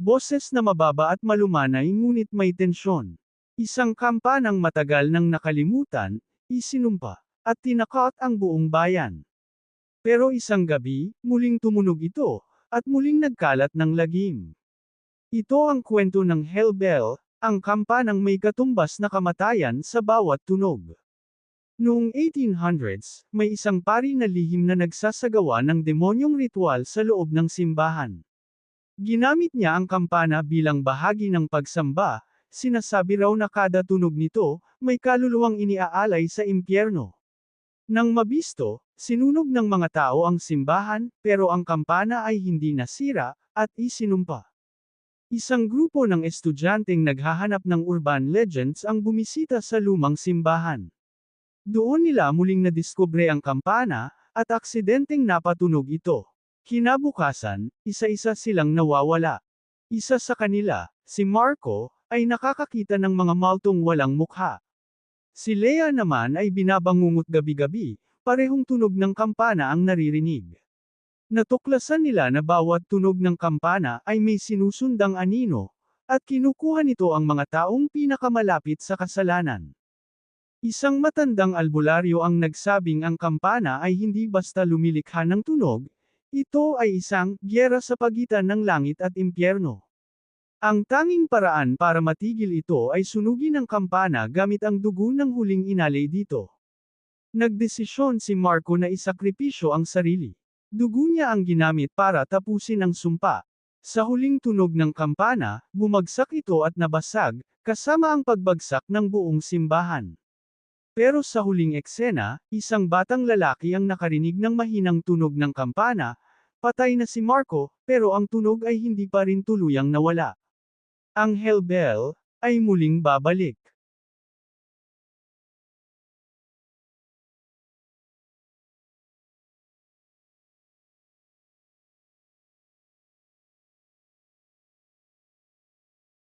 Boses na mababa at malumanay ngunit may tensyon. Isang kampanang matagal nang nakalimutan, isinumpa, at tinakot ang buong bayan. Pero isang gabi, muling tumunog ito, at muling nagkalat ng lagim. Ito ang kwento ng Hell Bell, ang kampanang may katumbas na kamatayan sa bawat tunog. Noong 1800s, may isang pari na lihim na nagsasagawa ng demonyong ritual sa loob ng simbahan. Ginamit niya ang kampana bilang bahagi ng pagsamba, sinasabi raw na kada tunog nito, may kaluluwang iniaalay sa impyerno. Nang mabisto, sinunog ng mga tao ang simbahan, pero ang kampana ay hindi nasira, at isinumpa. Isang grupo ng estudyanteng naghahanap ng urban legends ang bumisita sa lumang simbahan. Doon nila muling nadiskubre ang kampana, at aksidenteng napatunog ito. Kinabukasan, isa-isa silang nawawala. Isa sa kanila, si Marco, ay nakakakita ng mga maltong walang mukha. Si Lea naman ay binabangungot gabi-gabi, parehong tunog ng kampana ang naririnig. Natuklasan nila na bawat tunog ng kampana ay may sinusundang anino, at kinukuha nito ang mga taong pinakamalapit sa kasalanan. Isang matandang albularyo ang nagsabing ang kampana ay hindi basta lumilikha ng tunog, ito ay isang gyera sa pagitan ng langit at impyerno. Ang tanging paraan para matigil ito ay sunugin ang kampana gamit ang dugo ng huling inalay dito. Nagdesisyon si Marco na isakripisyo ang sarili. Dugo niya ang ginamit para tapusin ang sumpa. Sa huling tunog ng kampana, bumagsak ito at nabasag, kasama ang pagbagsak ng buong simbahan. Pero sa huling eksena, isang batang lalaki ang nakarinig ng mahinang tunog ng kampana, patay na si Marco, pero ang tunog ay hindi pa rin tuluyang nawala. Ang Hell Bell, ay muling babalik.